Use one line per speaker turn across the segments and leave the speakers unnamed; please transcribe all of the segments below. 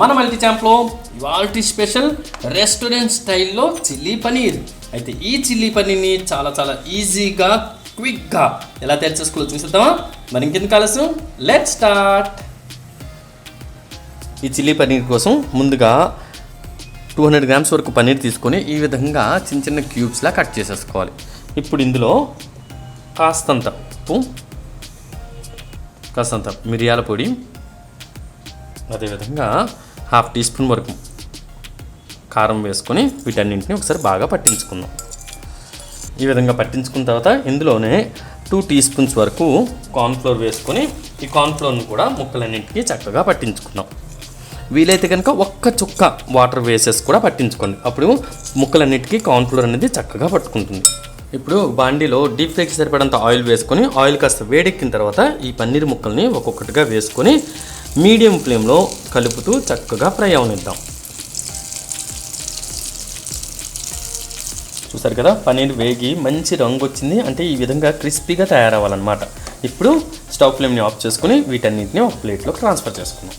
మన మల్టీ ఛాంప్లో ఇవాళ స్పెషల్ రెస్టారెంట్ స్టైల్లో చిల్లీ పనీర్. అయితే ఈ చిల్లీ పనీర్ని చాలా చాలా ఈజీగా క్విక్గా ఎలా తయారు చేసుకోవాలో చూసిద్దామా? మరి ఇంకెందుకు ఆలస్యం? లెట్ స్టార్ట్ ఈ చిల్లీ పనీర్ కోసం ముందుగా టూ హండ్రెడ్ గ్రామ్స్ వరకు పనీర్ తీసుకొని ఈ విధంగా చిన్న చిన్న క్యూబ్స్లా కట్ చేసేసుకోవాలి. ఇప్పుడు ఇందులో కాస్తంత ఉప్పు కాస్తంత మిరియాల పొడి అదేవిధంగా హాఫ్ టీ స్పూన్ వరకు కారం వేసుకొని వీటన్నింటిని ఒకసారి బాగా పట్టించుకుందాం. ఈ విధంగా పట్టించుకున్న తర్వాత ఇందులోనే టూ టీ స్పూన్స్ వరకు కార్న్ఫ్లోర్ వేసుకొని ఈ కార్న్ఫ్లోర్ని కూడా ముక్కలన్నింటికి చక్కగా పట్టించుకుందాం. వీలైతే కనుక ఒక్క చుక్క వాటర్ వేసేసి కూడా పట్టించుకోండి. అప్పుడు ముక్కలన్నిటికీ కార్న్ఫ్లోర్ అనేది చక్కగా పట్టుకుంటుంది. ఇప్పుడు బాండీలో డీప్ ఫ్రైకి సరిపడంత ఆయిల్ వేసుకొని ఆయిల్ కాస్త వేడెక్కిన తర్వాత ఈ పన్నీర్ ముక్కల్ని ఒక్కొక్కటిగా వేసుకొని మీడియం ఫ్లేమ్లో కలుపుతూ చక్కగా ఫ్రై అవనిద్దాం. చూసారు కదా? పన్నీర్ వేగి మంచి రంగు వచ్చింది. అంటే ఈ విధంగా క్రిస్పీగా తయారవ్వాలన్నమాట. ఇప్పుడు స్టవ్ ఫ్లేమ్ని ఆఫ్ చేసుకుని వీటన్నిటిని ఒక ప్లేట్లో ట్రాన్స్ఫర్ చేసుకున్నాం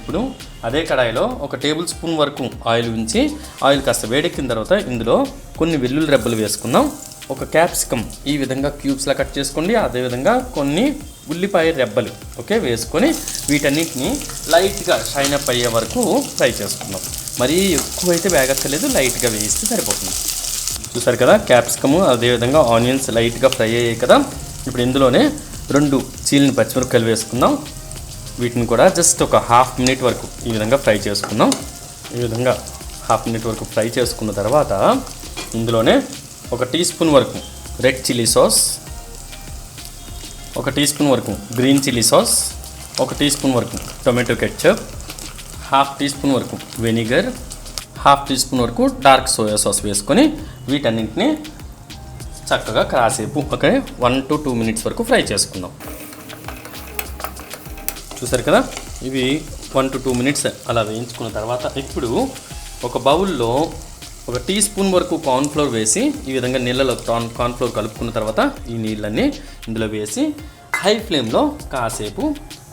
ఇప్పుడు అదే కడాయిలో ఒక టేబుల్ స్పూన్ వరకు ఆయిల్ ఉంచి ఆయిల్ కాస్త వేడెక్కిన తర్వాత ఇందులో కొన్ని వెల్లుల్లి రెబ్బలు వేసుకుందాం. ఒక క్యాప్సికమ్ ఈ విధంగా క్యూబ్స్లా కట్ చేసుకోండి. అదేవిధంగా కొన్ని ఉల్లిపాయ రెబ్బలు ఓకే వేసుకొని వీటన్నిటిని లైట్గా షైన్ అప్ అయ్యే వరకు ఫ్రై చేసుకుందాం. మరీ ఎక్కువైతే వేగక్కర్లేదు లైట్గా వేయిస్తే సరిపోతుంది. చూసారు కదా క్యాప్సికము అదేవిధంగా ఆనియన్స్ లైట్గా ఫ్రై అయ్యాయి కదా. ఇప్పుడు ఇందులోనే రెండు చీలిని పచ్చిమిరపకాయలు వేసుకుందాం. వీటిని కూడా జస్ట్ ఒక హాఫ్ మినిట్ వరకు ఈ విధంగా ఫ్రై చేసుకుందాం. ఈ విధంగా హాఫ్ మినిట్ వరకు ఫ్రై చేసుకున్న తర్వాత ఇందులోనే ఒక టీ స్పూన్ వరకు రెడ్ చిల్లీ సాస్ ఒక టీ స్పూన్ వరకు గ్రీన్ చిల్లీ సాస్ ఒక టీ స్పూన్ వరకు tomato ketchup half teaspoon వరకు వెనిగర్ హాఫ్ టీ స్పూన్ వరకు డార్క్ సోయా సాస్ వేసుకొని వీటన్నింటినీ చక్కగా కాసేపు ఒక వన్ టు టూ మినిట్స్ వరకు ఫ్రై చేసుకుందాం. చూసారు కదా? ఇవి వన్ టు టూ మినిట్స్ అలా వేయించుకున్న తర్వాత ఇప్పుడు ఒక బౌల్లో ఒక టీ స్పూన్ వరకు కార్న్ఫ్లోర్ వేసి ఈ విధంగా నీళ్ళలో కార్న్ కార్న్ఫ్లోర్ కలుపుకున్న తర్వాత ఈ నీళ్ళన్నీ ఇందులో వేసి హై ఫ్లేమ్లో కాసేపు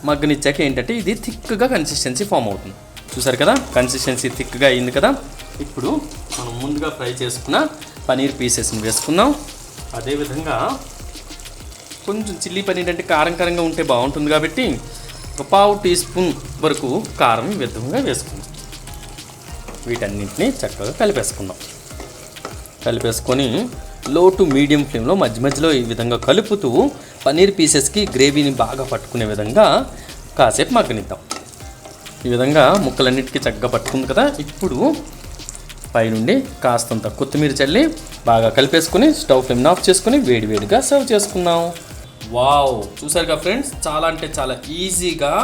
మగ్గనిచ్చాక ఏంటంటే ఇది థిక్గా కన్సిస్టెన్సీ ఫామ్ అవుతుంది. చూసారు కదా? కన్సిస్టెన్సీ థిక్గా అయింది కదా? ఇప్పుడు మనం ముందుగా ఫ్రై చేసుకున్న పనీర్ పీసెస్ని వేసుకుందాం. అదేవిధంగా కొంచెం చిల్లీ పనీర్ అంటే కారం కారంగా ఉంటే బాగుంటుంది కాబట్టి ఒక పావు టీ స్పూన్ వరకు కారం ఈ విధంగా వేసుకుందాం. వీటన్నింటినీ చక్కగా కలిపేసుకుందాం. కలిపేసుకొని లో టు మీడియం ఫ్లేమ్లో మధ్య మధ్యలో ఈ విధంగా కలుపుతూ పన్నీర్ పీసెస్కి గ్రేవీని బాగా పట్టుకునే విధంగా కాసేపు మగ్గనిద్దాం. ఈ విధంగా ముక్కలన్నిటికీ చక్కగా పట్టుకుంది కదా? ఇప్పుడు పైనుండి కాస్తంత కొత్తిమీర చల్లి బాగా కలిపేసుకుని స్టవ్ ఫ్లేమ్ని ఆఫ్ చేసుకుని వేడివేడిగా సర్వ్ చేసుకుందాం. వావ్. చూసారుగా ఫ్రెండ్స్? చాలా అంటే చాలా ఈజీగా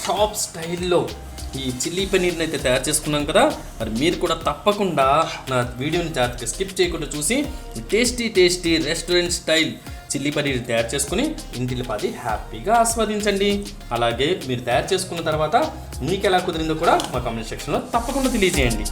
షాప్ స్టైల్లో ఈ చిల్లీ పనీర్ని అయితే తయారు చేసుకున్నాం కదా. మరి మీరు కూడా తప్పకుండా నా వీడియోని జాగ్రత్తగా స్కిప్ చేయకుండా చూసి tasty tasty restaurant style chilli paneer తయారు చేసుకుని ఇంటిలో పది హ్యాపీగా ఆస్వాదించండి. అలాగే మీరు తయారు చేసుకున్న తర్వాత మీకు ఎలా కుదిరిందో కూడా మా కామెంట్ సెక్షన్లో తప్పకుండా తెలియజేయండి.